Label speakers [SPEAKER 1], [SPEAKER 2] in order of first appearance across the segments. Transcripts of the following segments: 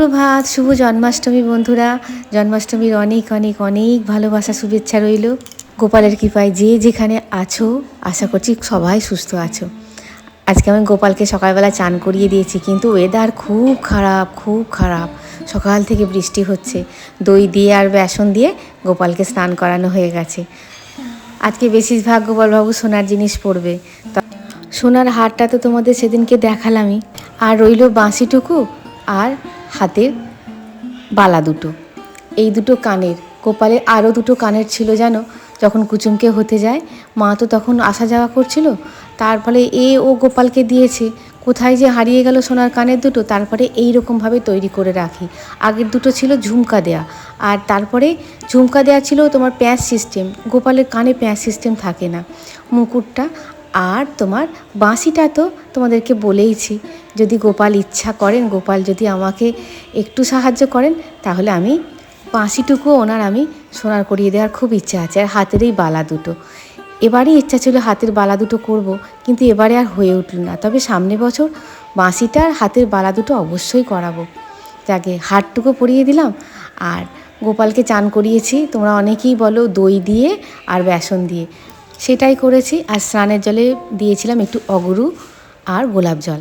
[SPEAKER 1] সুপ্রভাত, শুভ জন্মাষ্টমী বন্ধুরা। জন্মাষ্টমীর অনেক অনেক অনেক ভালোবাসা, শুভেচ্ছা রইল। গোপালের কৃপায় যে যেখানে আছো, আশা করছি সবাই সুস্থ আছো। আজকে আমি গোপালকে সকালবেলা চান করিয়ে দিয়েছি, কিন্তু ওয়েদার খুব খারাপ খুব খারাপ। সকাল থেকে বৃষ্টি হচ্ছে। দই দিয়ে আর বেসন দিয়ে গোপালকে স্নান করানো হয়ে গেছে। আজকে বেশিরভাগ গোপালবাবু সোনার জিনিস পড়বে সোনার হারটা তো তোমাদের সেদিনকে দেখালামই। আর রইল বাঁশিটুকু আর হাতের বালা দুটো। এই দুটো কানের গোপালের আরও দুটো কানের ছিল যেন যখন কুচুমকে হতে যায়, মা তো তখন আসা যাওয়া করছিল, তার ফলে এ ও গোপালকে দিয়েছে। কোথায় যে হারিয়ে গেল সোনার কানের দুটো, তারপরে এই রকমভাবে তৈরি করে রাখি। আগের দুটো ছিল ঝুমকা দেয়া, আর তারপরে ঝুমকা দেয়া ছিল তোমার প্যাঁচ সিস্টেম গোপালের কানে প্যাঁচ সিস্টেম থাকে না। মুকুটটা আর তোমার বাঁশিটা তো তোমাদেরকে বলেইছি, যদি গোপাল ইচ্ছা করেন, গোপাল যদি আমাকে একটু সাহায্য করেন, তাহলে আমি বাঁশিটুকু ওনার আমি সোনার করিয়ে দেওয়ার খুব ইচ্ছা আছে, আর হাতের এই বালা দুটো। এবারই ইচ্ছা ছিল হাতের বালা দুটো করব, কিন্তু এবারে আর হয়ে উঠল না। তবে সামনে বছর বাঁশিটা আর হাতের বালা দুটো অবশ্যই করাবো। যাকে হাটটুকু পরিয়ে দিলাম, আর গোপালকে চান করিয়েছি, তোমরা অনেকেই বলো দই দিয়ে আর বেসন দিয়ে। সেটাই করেছি আর স্নানের জলে দিয়েছিলাম একটু অগরু আর গোলাপ জল।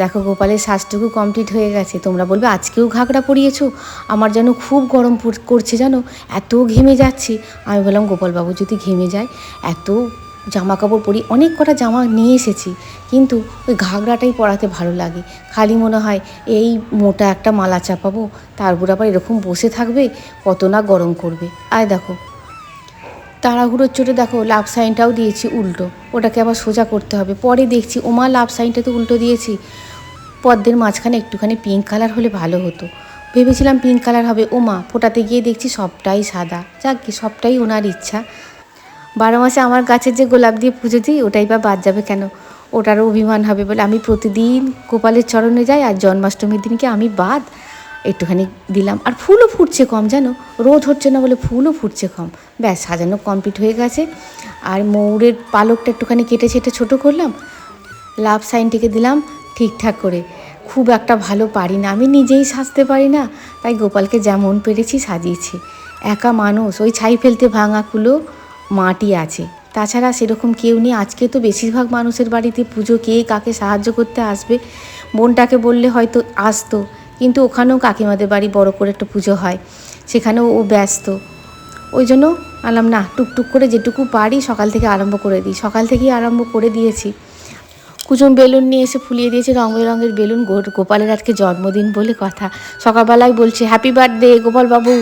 [SPEAKER 1] দেখো গোপালের শ্বাসটুকু কমপ্লিট হয়ে গেছে। তোমরা বলবে, আজকেও ঘাগড়া পরিয়েছো? আমার যেন খুব গরম করছে জানো? এত ঘেমে যাচ্ছি। আমি বললাম, গোপালবাবু, যদি ঘেমে যায়, এত জামা কাপড় পরি অনেক কটা জামা নিয়ে এসেছি। কিন্তু ওই ঘাগড়াটাই পরাতে ভালো লাগে। খালি মনে হয় এই মোটা একটা মালা চাপাবো তারপর আবার এরকম বসে থাকবে, কত না গরম করবে। আয় দেখো তাড়াহুড়োর চোটে দেখো লাভ সাইনটাও দিয়েছি উল্টো। ওটাকে আবার সোজা করতে হবে। পরে দেখছি, ওমা লাভ সাইনটা তো উল্টো দিয়েছি। পদ্মের মাঝখানে একটুখানি পিঙ্ক কালার হলে ভালো হতো। ভেবেছিলাম পিঙ্ক কালার হবে। ওমা, ফোটাতে গিয়ে দেখছি সবটাই সাদা। যাক কি, সবটাই ওনার ইচ্ছা। বারো মাসে আমার গাছের যে গোলাপ দিয়ে পুজো দিই, ওটাই বা বাদ যাবে কেন? ওটারও অভিমান হবে বলে আমি প্রতিদিন গোপালের চরণে যাই আর জন্মাষ্টমীর দিনকে আমি বাদ। একটুখানি দিলাম। আর ফুলও ফুটছে কম, জানো? রোদ হচ্ছে না বলে ফুলও ফুটছে কম। ব্যাস, সাজানো কমপ্লিট হয়ে গেছে। আর ময়ূরের পালকটা একটুখানি কেটে ছেটে ছোটো করলাম। লাভ সাইনটিকে দিলাম ঠিকঠাক করে। খুব একটা ভালো পারি না। আমি নিজেই সাজতে পারি না। তাই গোপালকে যেমন পেরেছি সাজিয়েছি। একা মানুষ, ওই ছাই ফেলতে ভাঙা কুলো মাটি আছে। তাছাড়া সেরকম কেউ নেই। আজকে তো বেশিরভাগ মানুষের বাড়িতে পুজো কে কাকে সাহায্য করতে আসবে? বোনটাকে বললে হয়তো আসতো। কিন্তু ওখানেও কাকিমাদের বাড়ি বড় করে একটা পুজো হয়, সেখানেও ও ব্যস্ত। ওই জন্য আলাম না, টুকটুক করে যেটুকু পারি সকাল থেকে আরম্ভ করে দিই। সকাল থেকেই আরম্ভ করে দিয়েছি। কুচুম বেলুন নিয়ে এসে ফুলিয়ে দিয়েছে রঙ বেরঙের বেলুন। গোপালের আজকে জন্মদিন বলে কথা। সকালবেলায় বলছে হ্যাপি বার্থডে গোপালবাবু।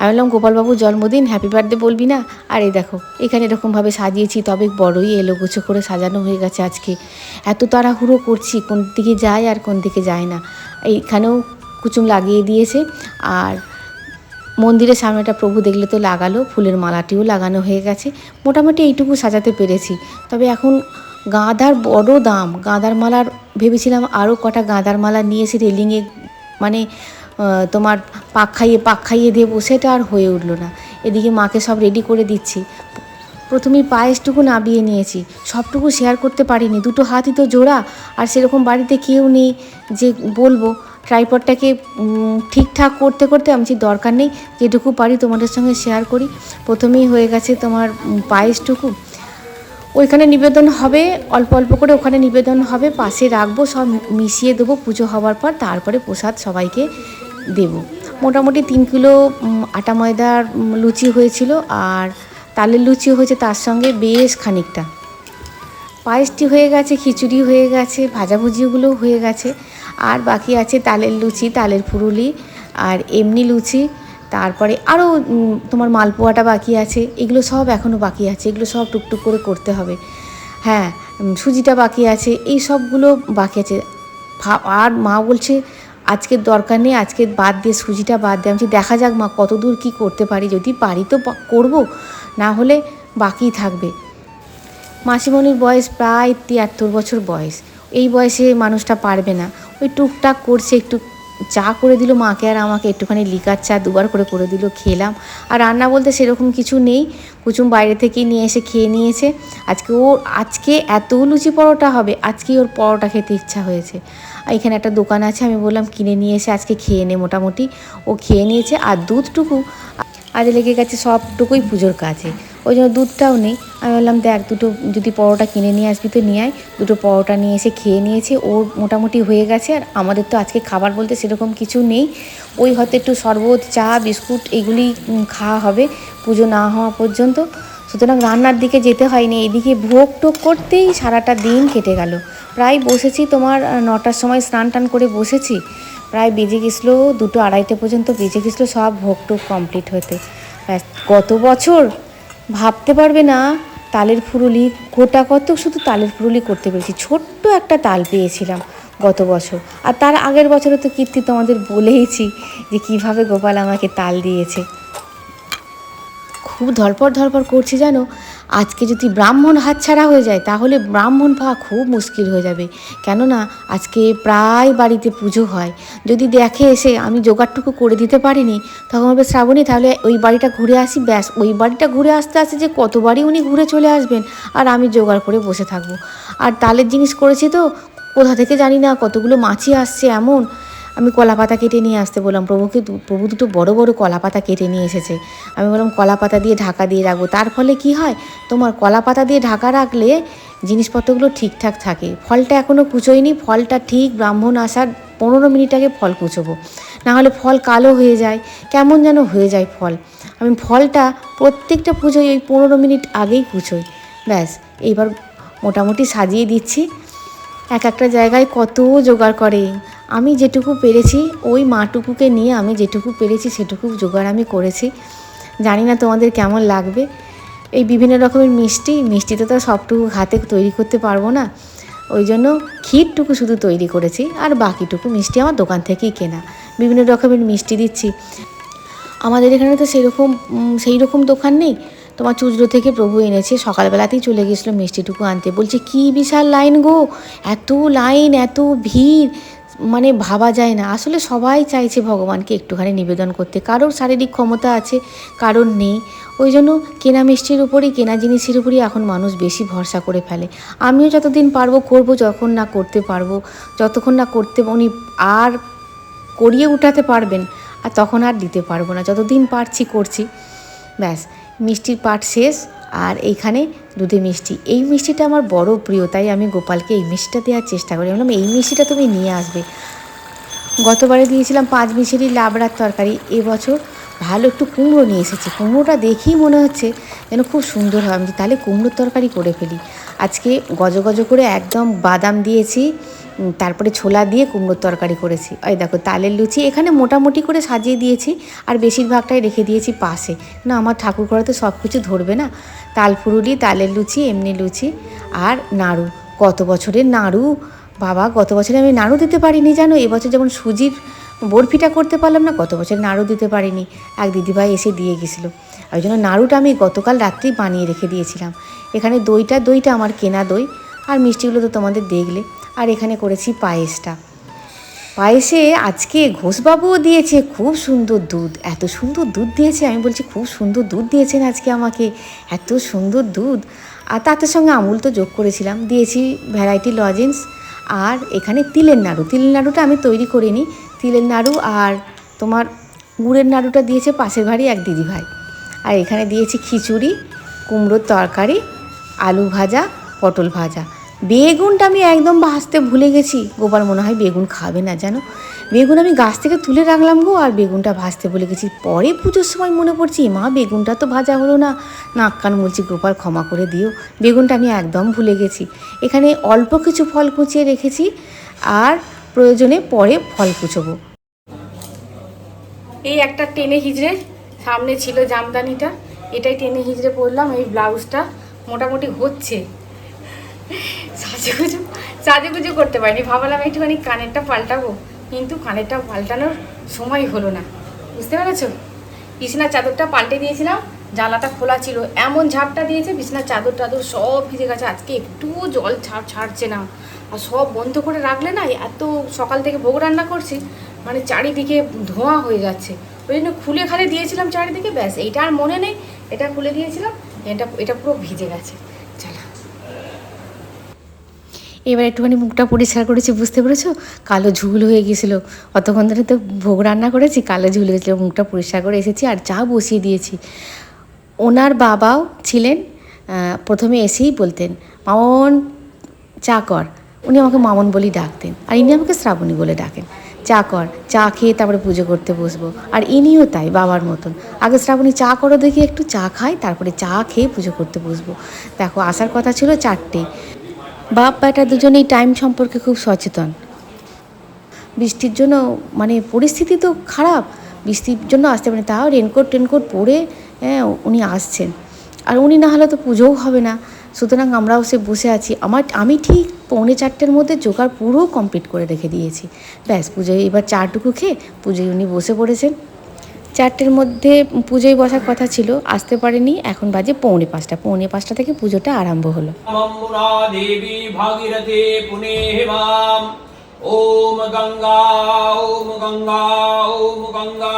[SPEAKER 1] আমি বললাম গোপালবাবুর জন্মদিন হ্যাপি বার্থডে বলবি না? আর এই দেখো, এখানে এরকমভাবে সাজিয়েছি, তবে বড়ই এলো গুছো করে সাজানো হয়ে গেছে আজকে। এত তাড়াহুড়ো করছি, কোন দিকে যায় আর কোন দিকে যায় না। এইখানেও কুচুম লাগিয়ে দিয়েছে। আর মন্দিরের সামনে একটা প্রভু দেখলে তো লাগালো, ফুলের মালাটিও লাগানো হয়ে গেছে। মোটামুটি এইটুকু সাজাতে পেরেছি। তবে এখন গাঁদার বড় দাম। গাঁদার মালার ভেবেছিলাম আরও কটা গাঁদার মালা নিয়ে এসে রেলিংয়ে মানে তোমার পাক খাইয়ে পাক খাইয়ে দেবো, সেটা আর হয়ে উঠল না। এদিকে মাকে সব রেডি করে দিচ্ছি। প্রথমেই পায়েসটুকু নাবিয়ে নিয়েছি। সবটুকু শেয়ার করতে পারিনি। দুটো হাতই তো জোড়া। আর সেরকম বাড়িতে কেউ নেই যে বলব ট্রাইপডটাকে ঠিকঠাক করতে করতে আমি বলছি, দরকার নেই যেটুকু পারি তোমাদের সঙ্গে শেয়ার করি। প্রথমেই হয়ে গেছে তোমার পায়েসটুকু। ওইখানে নিবেদন হবে অল্প অল্প করে ওখানে নিবেদন হবে পাশে রাখব সব মিশিয়ে দেবো পুজো হওয়ার পর তারপরে প্রসাদ সবাইকে দেব। মোটামুটি তিন কিলো আটা ময়দার লুচি হয়েছিল আর তালের লুচি হয়েছে তার সঙ্গে বেশ খানিকটা। পায়েসটি হয়ে গেছে, খিচুড়ি হয়ে গেছে ভাজাভুজিগুলো হয়ে গেছে। আর বাকি আছে তালের লুচি, তালের ফুরুলি আর এমনি লুচি। তারপরে আরও তোমার মালপোয়াটা বাকি আছে। এগুলো সব এখনও বাকি আছে। এগুলো সব টুকটুক করে করতে হবে। হ্যাঁ সুজিটা বাকি আছে। এই সবগুলো বাকি আছে। আর মা বলছে, আজকের দরকার নেই, আজকে বাদ দিয়ে সুজিটা বাদ দিয়ে আমি দেখা যাক মা কত দূর কী করতে পারি। যদি পারি তো করব। না হলে বাকি থাকবে। মাসিমণির বয়স প্রায় তিয়াত্তর বছর বয়স। এই বয়সে মানুষটা পারবে না। ওই টুকটাক করছে, একটু চা করে দিল মাকে আর আমাকে একটুখানি লিকার চা দুবার করে করে দিল, খেলাম। আর রান্না বলতে সেরকম কিছু নেই। কুচুম বাইরে থেকেই নিয়ে এসে খেয়ে নিয়েছে। আজকে ও, আজকে এত লুচি পরোটা হবে, আজকেই ওর পরোটা খেতে ইচ্ছা হয়েছে। এখানে একটা দোকান আছে, আমি বললাম কিনে নিয়ে এসে আজকে খেয়ে নে মোটামুটি। ও খেয়ে নিয়েছে আর দুধটুকু আজ লেগে গেছে সবটুকুই পুজোর কাজে। ওই জন্য দুধটাও নেই। আমি বললাম, দেখ, দুটো যদি পরোটা কিনে নিয়ে আসবি তো নিয়ে আয়। দুটো পরোটা নিয়ে এসে খেয়ে নিয়েছে। ওর মোটামুটি হয়ে গেছে। আর আমাদের তো আজকে খাবার বলতে সেরকম কিছু নেই। ওই হয়তো একটু শরবত, চা, বিস্কুট এগুলি খাওয়া হবে পুজো না হওয়া পর্যন্ত। সুতরাং রান্নার দিকে যেতে হয়নি। এদিকে ভোগ টোগ করতেই সারাটা দিন কেটে গেল। প্রায় বসেছি তোমার নটার সময় স্নান টান করে বসেছি। প্রায় বেজে গেছিল দুটো আড়াইটে পর্যন্ত, বেজে গেছিল সব ভোগ টোগ কমপ্লিট হতে। ব্যাস, গত বছর ভাবতে পারবে না, তালের ফুরুলি গোটা কত, শুধু তালের ফুরুলি করতে পেরেছি। ছোট্ট একটা তাল পেয়েছিলাম গত বছর। আর তার আগের বছরে তো কীর্তি তোমাদের বলেইছি যে কীভাবে গোপাল আমাকে তাল দিয়েছে। খুব ধরপড় ধরপড় করছি জানো আজকে যদি ব্রাহ্মণ হাতছাড়া হয়ে যায়, তাহলে ব্রাহ্মণ পাওয়া খুব মুশকিল হয়ে যাবে। কেননা, আজকে প্রায় বাড়িতে পুজো হয়। যদি দেখে এসে আমি জোগাড়টুকু করে দিতে পারিনি, তখন হবে শ্রাবণী, তাহলে ওই বাড়িটা ঘুরে আসি। ব্যাস, ওই বাড়িটা ঘুরে আসতে আসতে যে কতবারই উনি ঘুরে চলে আসবেন, আর আমি জোগাড় করে বসে থাকব। আর তালের জিনিস করেছি তো, কোথা থেকে জানি না, কতগুলো মাছি আসছে এমন। আমি কলা পাতা কেটে নিয়ে আসতে বললাম প্রভুকে প্রভু দুটো বড় বড় কলা পাতা কেটে নিয়ে এসেছে। আমি বললাম কলা পাতা দিয়ে ঢাকা দিয়ে রাখব। তার ফলে কি হয়, তোমার কলা পাতা দিয়ে ঢাকা রাখলে জিনিসপত্রগুলো ঠিকঠাক থাকে। ফলটা এখনও কুচোয়নি, ফলটা ঠিক ব্রাহ্মণ আসার পনেরো মিনিট আগে ফল কুচোবো। নাহলে ফল কালো হয়ে যায়। কেমন যেন হয়ে যায় ফল। আমি ফলটা প্রত্যেকটা পুজোয় ওই পনেরো মিনিট আগেই কুচোই। ব্যাস, এইবার মোটামুটি সাজিয়ে দিচ্ছি। এক একটা জায়গায় কত জোগাড় করে। আমি যেটুকু পেরেছি, ওই মাটুকুকে নিয়ে আমি যেটুকু পেরেছি, সেটুকু জোগাড় আমি করেছি। জানি না তোমাদের কেমন লাগবে। এই বিভিন্ন রকমের মিষ্টি, মিষ্টিতে তো সবটুকু হাতে তৈরি করতে পারব না। ওই জন্য ক্ষীরটুকু শুধু তৈরি করেছি, আর বাকিটুকু মিষ্টি আমার দোকান থেকেই কেনা। বিভিন্ন রকমের মিষ্টি দিচ্ছি। আমাদের এখানে তো সেরকম সেই রকম দোকান নেই। তোমার চুজরো থেকে প্রভু এনেছে, সকালবেলাতেই চলে গেছিল মিষ্টিটুকু আনতে। বলছে, কি বিশাল লাইন গো! এত লাইন, এত ভিড়! মানে ভাবা যায় না। আসলে সবাই চাইছে ভগবানকে একটুখানি নিবেদন করতে। কারোর শারীরিক ক্ষমতা আছে, কারোর নেই। ওই জন্য কেনা মিষ্টির উপরেই, কেনা জিনিসের উপরেই এখন মানুষ বেশি ভরসা করে ফেলে। আমিও যতদিন পারব করব, যখন না করতে পারব, যতক্ষণ না করতে, উনি আর করিয়ে উঠাতে পারবেন, আর তখন আর দিতে পারব না। যতদিন পারছি, করছি। ব্যাস। মিষ্টির পাট শেষ আর এইখানে দুধে মিষ্টি। এই মিষ্টিটা আমার বড় প্রিয়, তাই আমি গোপালকে এই মিষ্টিটা দেওয়ার চেষ্টা করি। বললাম, এই মিষ্টিটা তুমি নিয়ে আসবে। গতবারে দিয়েছিলাম পাঁচ মিশরি লাবড়ার তরকারি। এবছর ভালো একটু কুমড়ো নিয়ে এসেছি। কুমড়োটা দেখেই মনে হচ্ছে যেন খুব সুন্দর হয়। আমি তাহলে কুমড়োর তরকারি করে ফেলি। আজকে গজ গজ করে একদম বাদাম দিয়েছি তারপরে ছোলা দিয়ে কুমড়োর তরকারি করেছি। ওই দেখো, তালের লুচি, এখানে মোটামুটি করে সাজিয়ে দিয়েছি, আর বেশিরভাগটাই রেখে দিয়েছি পাশে। না, আমার ঠাকুর ঘরে তো সব কিছু ধরবে না। তাল ফুরুলি, তালের লুচি, এমনি লুচি, আর নাড়ু। গত বছরের নাড়ু? বাবা গত বছরে আমি নাড়ু দিতে পারিনি জানো? এবছর যেমন সুজির বরফিটা করতে পারলাম না গত বছর নাড়ু দিতে পারিনি। এক দিদিভাই এসে দিয়ে গেছিল। ওই জন্য নাড়ুটা আমি গতকাল রাত্রেই বানিয়ে রেখে দিয়েছিলাম। এখানে দইটা দইটা আমার কেনা দই, আর মিষ্টিগুলো তো তোমাদের দেখলে। আর এখানে করেছি পায়েসটা। পায়েসে আজকে ঘোষবাবুও দিয়েছে খুব সুন্দর দুধ। এত সুন্দর দুধ দিয়েছে, আমি বলছি খুব সুন্দর দুধ দিয়েছেন আজকে আমাকে। এত সুন্দর দুধ। আর তাতে সঙ্গে আমুল তো যোগ করেছিলাম। দিয়েছি ভ্যারাইটি লজেন্স আর এখানে তিলের নাড়ু। তিলের নাড়ুটা আমি তৈরি করিনি। তিলের নাড়ু আর তোমার গুড়ের নাড়ুটা দিয়েছে পাশের বাড়ি এক দিদিভাই। আর এখানে দিয়েছি খিচুড়ি, কুমড়োর তরকারি আলু ভাজা, পটল ভাজা। বেগুনটা আমি একদম ভাজতে ভুলে গেছি। গোপাল মনে হয় বেগুন খাবে না, জানো? বেগুন আমি গাছ থেকে তুলে রাখলাম গো, আর বেগুনটা ভাজতে ভুলে গেছি। পরে পুজোর সময় মনে পড়ছে "এ মা, বেগুনটা তো ভাজা হলো না। নাক কান বলছি গোপাল ক্ষমা করে দিও। বেগুনটা আমি একদম ভুলে গেছি। এখানে অল্প কিছু ফল কুচিয়ে রেখেছি, আর প্রয়োজনে পরে ফল কুচোবো। এই একটা টেনে হিজড়ে সামনে ছিল জামদানিটা, এটাই টেনে হিজড়ে পরলাম, এই ব্লাউজটা। মোটামুটি হচ্ছে। সাজুগুজু সাজুগুজু করতে পারিনি। ভাবলাম একটুখানি কানেরটা পাল্টাবো। কিন্তু কানেরটা পাল্টানোর সময় হলো না। বুঝতে পেরেছ? বিছনার চাদরটা পাল্টে দিয়েছিলাম। জানলাটা খোলা ছিল। এমন ঝাপটা দিয়েছে, বিছনার চাদর টাদর সব ভিজে গেছে। আজকে একটু জল ছাড়, ছাড়ছে না। আর সব বন্ধ করে রাখলে না, এত সকাল থেকে ভোগ রান্না করছি মানে চারিদিকে ধোঁয়া হয়ে যাচ্ছে। ওই জন্য খুলে খালে দিয়েছিলাম চারিদিকে, ব্যাস। এইটা আর মনে নেই। এটা খুলে দিয়েছিলাম। এটা এটা পুরো ভিজে গেছে। এবার একটুখানি মুখটা পরিষ্কার করেছি, বুঝতে পেরেছ? কালো ঝুল হয়ে গেছিল। অতক্ষণ ধরে তো ভোগ রান্না করেছি, কালো ঝুল হয়েছিলো মুখটা পরিষ্কার করে এসেছি আর চা বসিয়ে দিয়েছি। ওনার বাবাও ছিলেন প্রথমে এসেই বলতেন, মামন, চা কর। উনি আমাকে মামন বলেই ডাকতেন। আর ইনি আমাকে শ্রাবণী বলে ডাকেন। চা কর, চা খেয়ে তারপরে পুজো করতে বসবো। আর ইনিও তাই, বাবার মতন। আগে শ্রাবণী চা করো, দেখি একটু চা খাই, তারপরে চা খেয়ে পুজো করতে বসবো। দেখো, আসার কথা ছিল চারটে। বাপ বেটা দুজনেই টাইম সম্পর্কে খুব সচেতন। বৃষ্টির জন্য মানে পরিস্থিতি তো খারাপ। বৃষ্টির জন্য আসতে পারে তাও রেনকোট টেনকোট পরে হ্যাঁ উনি আসছেন। আর উনি না হলে তো পুজোও হবে না। সুতরাং আমরাও সে বসে আছি। আমার, আমি ঠিক পৌনে চারটের মধ্যে জোগাড় পুরো কমপ্লিট করে রেখে দিয়েছি। ব্যাস, পুজোয় এবার চারটুকু খেয়ে পুজোয় উনি বসে পড়েছেন। চারটের মধ্যে পুজোয় বসার কথা ছিল, আসতে পারেনি। এখন বাজে পৌনে পাঁচটা। পৌনে পাঁচটা থেকে পুজোটা আরম্ভ হলো।
[SPEAKER 2] ওম গঙ্গা ওম গঙ্গা ওম গঙ্গা।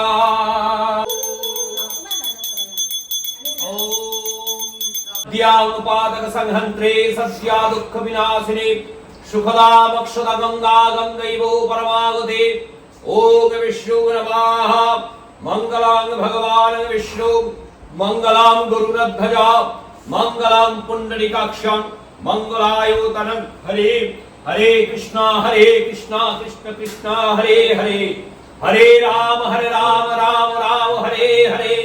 [SPEAKER 2] गङ्गा ॐ गङ्गा ध्यानुपादकसंहन्त्रे सस्या दुःखविनाशिने सुखदामक्षद गङ्गा गङ्गैवो परमागते ॐ विष्णु नमः मङ्गलां भगवान् विष्णु मङ्गलां गुरुरध्वजा मङ्गलां पुण्डरीकाक्षं मङ्गलायोतनं हरे हरे कृष्णा हरे कृष्णा कृष्ण कृष्णा हरे हरे हरे राम हरे राम राम राम हरे हरे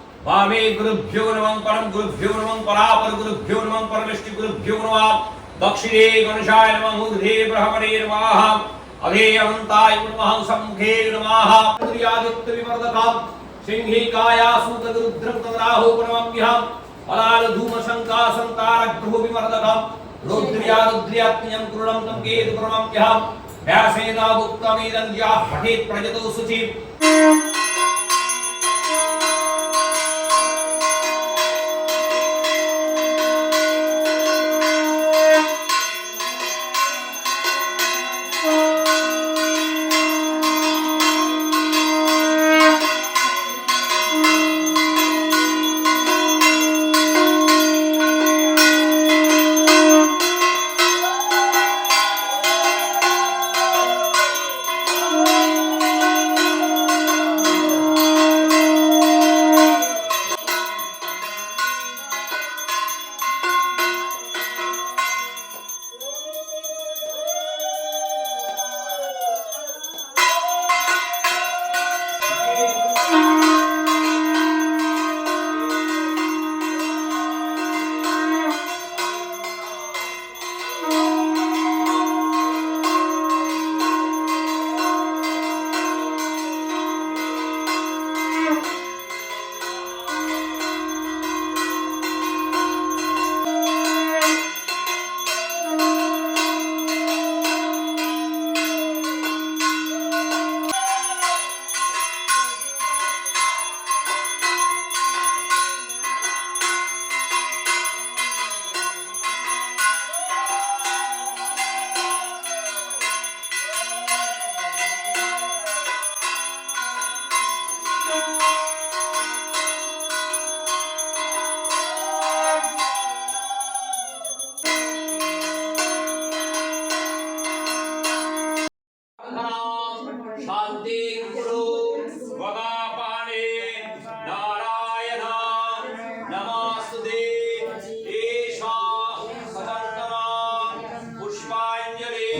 [SPEAKER 2] वामे गुरुभ्यो नमः परम गुरुभ्यो नमः परापर गुरुभ्यो नमः परमेष्टि गुरुभ्यो नमः। दक्षिणे गणेशाय नमः मूर्धे ब्रह्मणे नमः। अधेयवन्ताय नमः सम्मुखे नमः। त्रियादित्य विवर्धकां सिंहिकाया सूतगरुद्रं तदराहो प्रणमाम्यहं पलालधूम शङ्कासन्तारग्रहो विवर्धकां रुद्र्यारुद्र्यात्म्यं कृणं तं केतु प्रणमाम्यहं व्यासेनाभुक्तमेदं या पठेत् प्रजतो सुचिम् शान्तिं कुरु वगापाने नारायण नमस्ते एषा सदर्तना पुष्पाञ्जलि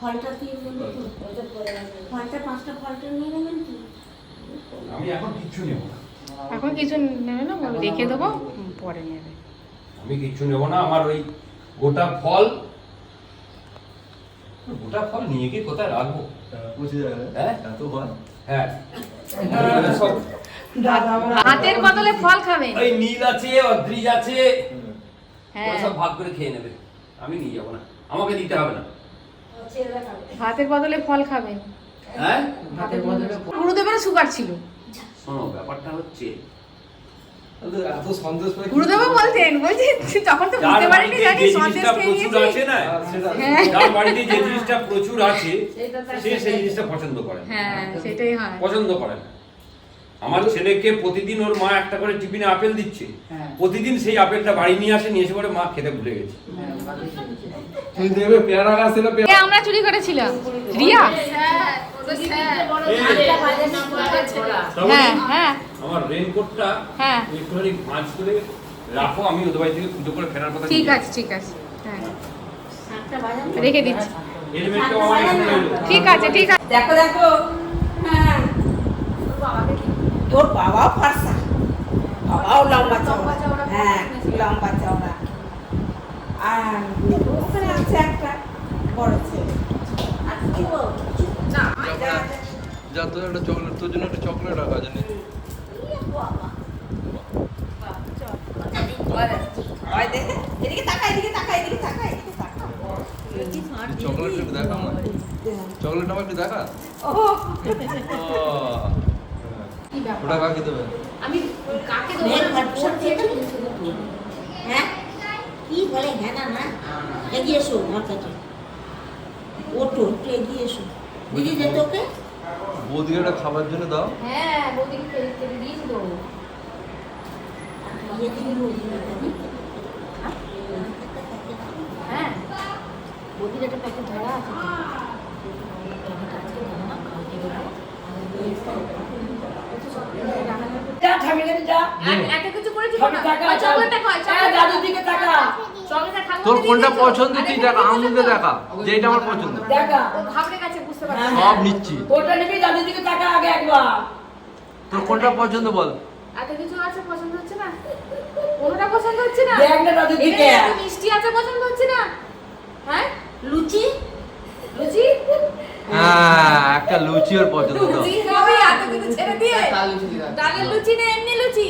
[SPEAKER 3] ফলটা কি বলবো তো? ফলটা পাঁচটা ফলটা নিয়ে নেবেন তো
[SPEAKER 2] আমি এখন কিচ্ছু নেব না
[SPEAKER 1] এখন কিছু নেবে না বলো, রেখে দেবো হুম, পরে নেবে
[SPEAKER 2] আমি কিচ্ছু নেব না আমার ওই গোটা ফল গোটা ফল নিয়ে গিয়ে কোথায় রাখবো
[SPEAKER 4] পঁচিশ হাজার
[SPEAKER 2] হ্যাঁ?
[SPEAKER 5] হাতের বদলে ফল খাবে।
[SPEAKER 2] ওই নীল আছে অদ্রিজ আছে।
[SPEAKER 5] হ্যাঁ।
[SPEAKER 2] সব ভাগ করে খেয়ে নেবে। আমি নিয়ে যাব না। আমাকে দিতে হবে না।
[SPEAKER 5] ভাতের বদলে ফল খাবে।
[SPEAKER 2] হ্যাঁ?
[SPEAKER 5] গুরুদেবের সুগার ছিল।
[SPEAKER 2] শোনো ব্যাপারটা হচ্ছে
[SPEAKER 5] গুরুদেবও বলতেন বলছি তখন তো বুঝতে পারিনি
[SPEAKER 2] বাড়িতে
[SPEAKER 5] জানি
[SPEAKER 2] যে
[SPEAKER 5] সন্দেশ
[SPEAKER 2] জিনিসটা
[SPEAKER 5] খেয়ে
[SPEAKER 2] প্রচুর আছে
[SPEAKER 5] নিয়েছি
[SPEAKER 2] না
[SPEAKER 5] হ্যাঁ
[SPEAKER 2] যার বাড়িতে যে জিনিসটা প্রচুর আছে সে সেই জিনিসটা পছন্দ করে
[SPEAKER 5] হ্যাঁ সেটাই হয়।
[SPEAKER 2] পছন্দ করে না। আমার ছেলেকে প্রতিদিন ওর মা একটা করে টিফিনে আপেল দিচ্ছে। প্রতিদিন সেই আপেলটা বাড়ি নিয়ে আসে নিয়ে এসে পরে মা খেতে ভুলে গেছে।
[SPEAKER 4] দেখবে পেয়ারা গাছ ছিল
[SPEAKER 5] এ আমরা চুরি করেছিলাম? রিয়া? হ্যাঁ হ্যাঁ
[SPEAKER 2] আমার রেনকোটটা
[SPEAKER 5] হ্যাঁ।
[SPEAKER 2] একটুখানি ভাঁজ করে রাখো আমি ওদের বাড়ি থেকে পুজো করে ফেরার কথা
[SPEAKER 5] ঠিক আছে ঠিক আছে। হ্যাঁ। রেখে দিচ্ছি। ঠিক আছে ঠিক আছে।
[SPEAKER 3] দেখো দেখো। হ্যাঁ। তোর বাবাও ফার্সা। বাবাও লম্বা চওড়া হ্যাঁ লম্বা চওড়া আর ওখানে আছে একটা বড় ছেলে। আর কি বল
[SPEAKER 4] যা তোর একটা চকলেট তোর জন্য একটা চকলেট রাখা জানি চকলেট দেখা না। চকলেট আমার একটু দেখা?
[SPEAKER 3] ও।
[SPEAKER 4] ওটা কাকে দেবে?
[SPEAKER 5] আমি কাকে
[SPEAKER 3] দেবে? হ্যাঁ কি বলে হ্যাঁ না না এগিয়ে এসো আমার কাছে ওটো একটু এগিয়ে এসো। দিদি যে তোকে।
[SPEAKER 4] বৌদিকে একটা খাবার জন্য দাও।
[SPEAKER 5] হ্যাঁ বৌদিকে
[SPEAKER 3] ইয়ে দিবি দিবি
[SPEAKER 5] হ্যাঁ।
[SPEAKER 3] বৌদির একটা প্যাকেট ধরা আছে আজকে ধরো না, কালকে ধরো।
[SPEAKER 6] ঠাকুরের যা।
[SPEAKER 5] একটা কিছু করেছি
[SPEAKER 6] টাকা হ্যাঁ, দাদুর দিকে তাকা।
[SPEAKER 4] তোর কোনটা পছন্দ তুই দেখা আঙুলকে দেখা। যেটা আমার পছন্দ।
[SPEAKER 6] দেখা।
[SPEAKER 5] ও ঘাবড়ে গেছে বুঝতে পারছি।
[SPEAKER 3] হ্যাঁ।
[SPEAKER 4] সব নিচ্ছি।
[SPEAKER 6] ওটা নিবি? দাদুর দিকে তাকা আগে একবার।
[SPEAKER 4] তোর কোনটা পছন্দ বল।
[SPEAKER 5] এত কিছু আছে পছন্দ হচ্ছে না? কোনটা পছন্দ হচ্ছে না?
[SPEAKER 6] দেখ না দাদুর দিকে।
[SPEAKER 5] এত মিষ্টি আছে পছন্দ হচ্ছে না? হ্যাঁ?
[SPEAKER 3] লুচি?
[SPEAKER 5] লুচি?
[SPEAKER 4] হ্যাঁ একটা লুচি ওর পছন্দ।
[SPEAKER 5] লুচি? খাবি এত কিছু ছেড়ে দিয়ে? ডালের লুচি না এমনি লুচি?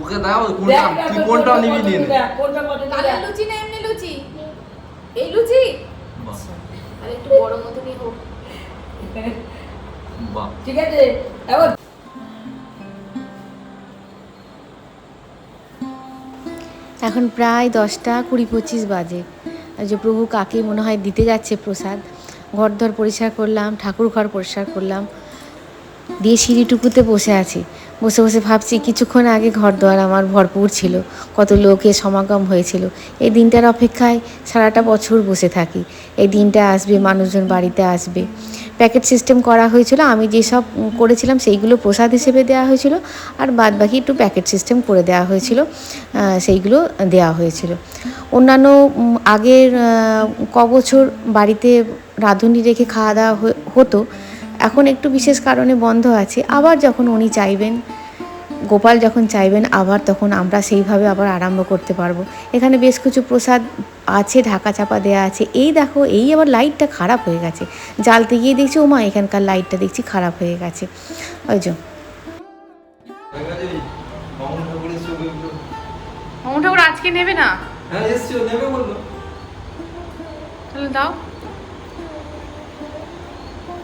[SPEAKER 4] ওকে দাও কোনটা তুই কোনটা নিবি নিয়ে
[SPEAKER 6] কোনটা পছন্দ
[SPEAKER 5] ডালের লুচি না এমনি লুচি? এই লুচি? আর একটু বড় মতনই হোক।
[SPEAKER 4] বাহ।
[SPEAKER 6] ঠিক আছে এবার
[SPEAKER 1] এখন প্রায় দশটা কুড়ি পঁচিশ বাজে। যে প্রভু কাকে মনে হয় দিতে যাচ্ছে প্রসাদ ঘর দর পরিষ্কার করলাম ঠাকুর ঘর পরিষ্কার করলাম। দিয়ে সিঁড়িটুকুতে বসে আছি। বসে বসে ভাবছি, কিছুক্ষণ আগে ঘর দোয়ার আমার ভরপুর ছিল, কত লোকের সমাগম হয়েছিল। এই দিনটার অপেক্ষায় সারাটা বছর বসে থাকি। এই দিনটা আসবে, মানুষজন বাড়িতে আসবে। প্যাকেট সিস্টেম করা হয়েছিল, আমি যেসব করেছিলাম সেইগুলো প্রসাদ হিসেবে দেওয়া হয়েছিল আর বাদ বাকি একটু প্যাকেট সিস্টেম করে দেওয়া হয়েছিল সেইগুলো দেওয়া হয়েছিল। অন্যান্য আগের ক বছর বাড়িতে রাঁধুনি রেখে খাওয়া দাওয়া হতো, এখন একটু বিশেষ কারণে বন্ধ আছে, আবার যখন উনি চাইবেন গোপাল যখন চাইবেন আবার তখন আমরা সেইভাবে আবার আরম্ভ করতে পারব। এখানে বেশ কিছু প্রসাদ আছে ঢাকা চাপা দেওয়া আছে। এই দেখো এই আবার লাইটটা খারাপ হয়ে গেছে। জ্বালতে গিয়ে দেখছি ও মা এখানকার লাইটটা দেখছি খারাপ হয়ে গেছে। ওই জন্য
[SPEAKER 5] ঠাকুর আজকে নেবে না?
[SPEAKER 4] হ্যাঁ এসছি নেবে বলল।
[SPEAKER 5] তাহলে দাও।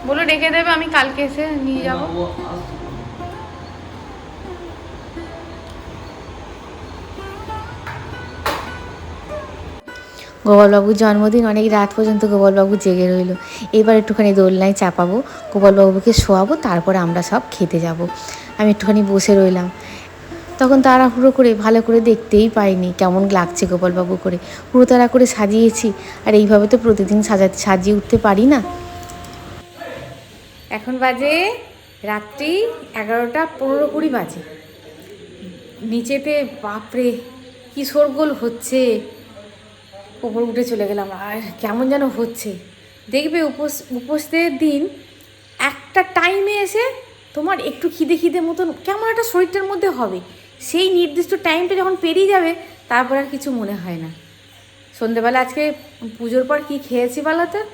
[SPEAKER 5] বলো রেখে দেবে আমি কালকে এসে নিয়ে যাব।
[SPEAKER 1] গোপালবাবুর জন্মদিন অনেক রাত পর্যন্ত গোপালবাবু জেগে রইল। এবার একটুখানি দোলনায় চাপাবো, গোপালবাবুকে শোয়াবো, তারপরে আমরা সব খেতে যাব। আমি একটুখানি বসে রইলাম। তখন তাড়াহুড়ো করে, ভালো করে দেখতেই পাইনি কেমন লাগছে গোপালবাবু করে। পুরো তাড়া করে সাজিয়েছি, আর এইভাবে তো প্রতিদিন সাজা, সাজিয়ে উঠতে পারি না। এখন বাজে রাত্রি এগারোটা পনেরো কুড়ি বাজে। নিচেতে, বাপরে, কি শোরগোল হচ্ছে। ওপর উঠে চলে গেলাম। আর কেমন যেন হচ্ছে। দেখবে উপোস উপোসের দিন একটা টাইমে এসে তোমার একটু খিদে খিদে মতন কেমন একটা শরীরটার মধ্যে হবে। সেই নির্দিষ্ট টাইমটা যখন পেরিয়ে যাবে, তারপর আর কিছু মনে হয় না। সন্ধেবেলা আজকে পুজোর পর কি খেয়েছি বলো তো?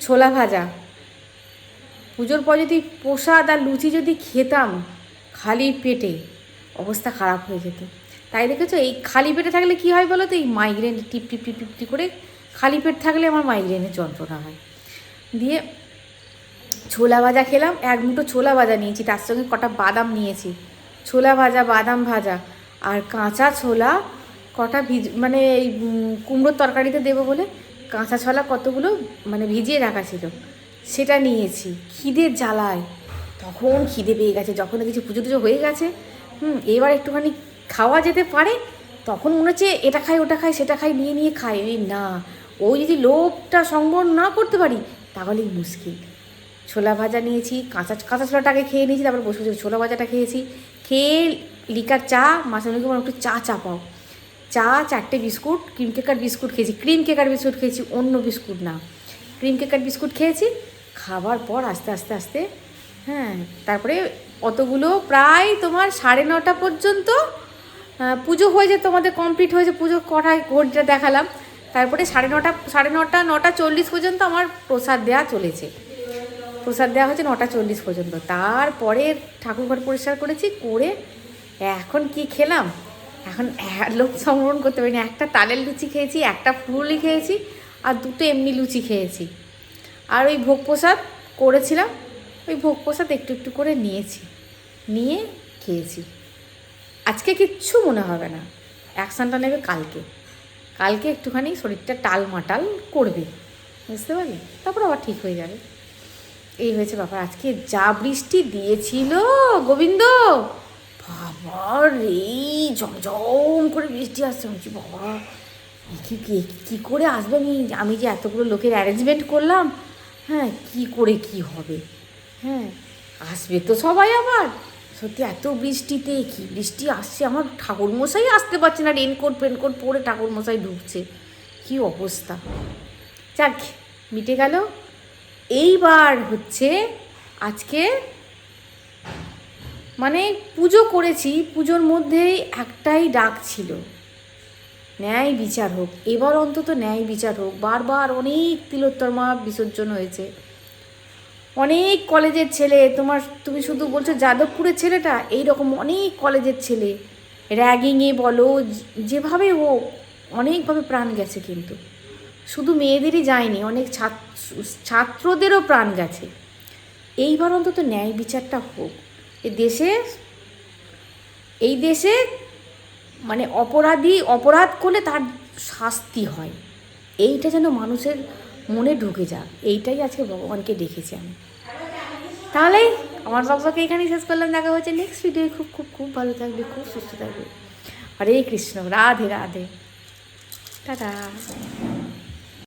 [SPEAKER 1] ছোলা ভাজা।
[SPEAKER 5] পুজোর পর যদি প্রসাদ আর লুচি যদি খেতাম, খালি পেটে অবস্থা খারাপ হয়ে যেত। তাই দেখেছ? এই খালি পেটে থাকলে কি হয় বলো তো? এই মাইগ্রেন টিপ টিপ টিপ টিপ টিপ করে খালি পেট থাকলে আমার মাইগ্রেনের যন্ত্রণা হয়। দিয়ে ছোলা ভাজা খেলাম, এক মুঠো ছোলা ভাজা নিয়েছি, তার সঙ্গে কটা বাদাম নিয়েছি। ছোলা ভাজা, বাদাম ভাজা আর কাঁচা ছোলা, কটা ভিজ মানে এই কুমড়োর তরকারিতে দেবো বলে কাঁচা ছোলা কতগুলো মানে ভিজিয়ে রাখা ছিল, সেটা নিয়েছি। খিদে জ্বালায়। তখন খিদে পেয়ে গেছে যখন দেখেছি পুজো টুজো হয়ে গেছে, হুম, এবার একটুখানি খাওয়া যেতে পারে, তখন মনে হচ্ছে এটা খাই, ওটা খাই, সেটা খাই, নিয়ে নিয়ে খাই। এই না ওই যদি লোভটা সংবরণ না করতে পারি, তাহলেই মুশকিল। ছোলা ভাজা নিয়েছি, কাঁচা কাঁচা ছোলাটাকে খেয়ে নিয়েছি, তারপর বসে বসে ছোলা ভাজাটা খেয়েছি। খেয়ে লিকার চা মাসানুকে বললাম একটু চা চা পাও। চা, চারটে বিস্কুট, ক্রিম কেকার বিস্কুট খেয়েছি। ক্রিম কেকার বিস্কুট খেয়েছি, অন্য বিস্কুট না। ক্রিম কেকার বিস্কুট খেয়েছি, খাবার পর আস্তে আস্তে আস্তে হ্যাঁ তারপরে অতগুলো প্রায় তোমার সাড়ে নটা পর্যন্ত পুজো হয়েছে তোমাদের কমপ্লিট হয়েছে, পুজো কটায় ঘড়িটা দেখালাম, তারপরে সাড়ে নটা সাড়ে নটা নটা চল্লিশ পর্যন্ত আমার প্রসাদ দেওয়া চলেছে। প্রসাদ দেওয়া হয়েছে নটা চল্লিশ পর্যন্ত। তারপরে ঠাকুরঘর পরিষ্কার করেছি, করে এখন কি খেলাম? এখন লোক সংগ্রহণ করতে পারিনি। একটা তালের লুচি খেয়েছি, একটা ফুলি খেয়েছি, আর দুটো এমনি লুচি খেয়েছি। আর ওই ভোগ প্রসাদ করেছিলাম, ওই ভোগ প্রসাদ একটু একটু করে নিয়েছি, নিয়ে খেয়েছি। আজকে কিচ্ছু মনে হবে না। অ্যাকশানটা নেবে কালকে। কালকে একটুখানি শরীরটা টাল মাটাল করবে। বুঝতে পারলে? তারপর আবার ঠিক হয়ে যাবে। এই হয়েছে ব্যাপার। আজকে যা বৃষ্টি দিয়েছিল গোবিন্দ! বাবার এই জমজম করে বৃষ্টি আসছে। বলছি, বাবা কি- কি করে আসবে? আমি আমি যে এতগুলো লোকের অ্যারেঞ্জমেন্ট করলাম হ্যাঁ কি করে কি হবে? হ্যাঁ আসবে তো সবাই আবার। সত্যি, এত বৃষ্টিতে কি বৃষ্টি আসছে? আমার ঠাকুরমশাই আসতে পারছে না। রেনকোট ফেনকোট পরে ঠাকুরমশাই ঢুকছে। কি অবস্থা? যাক, মিটে গেল। এইবার হচ্ছে আজকে মানে পুজো করেছি। পুজোর মধ্যেই একটাই ডাক ছিল। ন্যায় বিচার হোক। এবার অন্তত ন্যায় বিচার হোক। বারবার অনেক তিলোত্তমা বিসর্জন হয়েছে। অনেক কলেজের ছেলে, তোমার, তুমি শুধু বলছো যাদবপুরের ছেলেটা? এই রকম অনেক কলেজের ছেলে। র্যাগিংয়ে বলো, যেভাবে হোক, অনেকভাবে প্রাণ গেছে কিন্তু। শুধু মেয়েদেরই যায়নি, অনেক ছাত্র, ছাত্রদেরও প্রাণ গেছে। এইবার অন্তত ন্যায় বিচারটা হোক। এ দেশে, এই দেশে মানে অপরাধী, অপরাধ করলে তার শাস্তি হয়। এইটা যেন মানুষের মনে ঢুকে যাক। এইটাই আজকে ভগবানকে দেখেছি আমি। তাহলেই আমার বাবাকে এখানেই শেষ করলাম। দেখা হচ্ছে নেক্সট ভিডিও খুব খুব খুব ভালো থাকবে, খুব সুস্থ থাকবে। হরে কৃষ্ণ। রাধে রাধে। টাটা।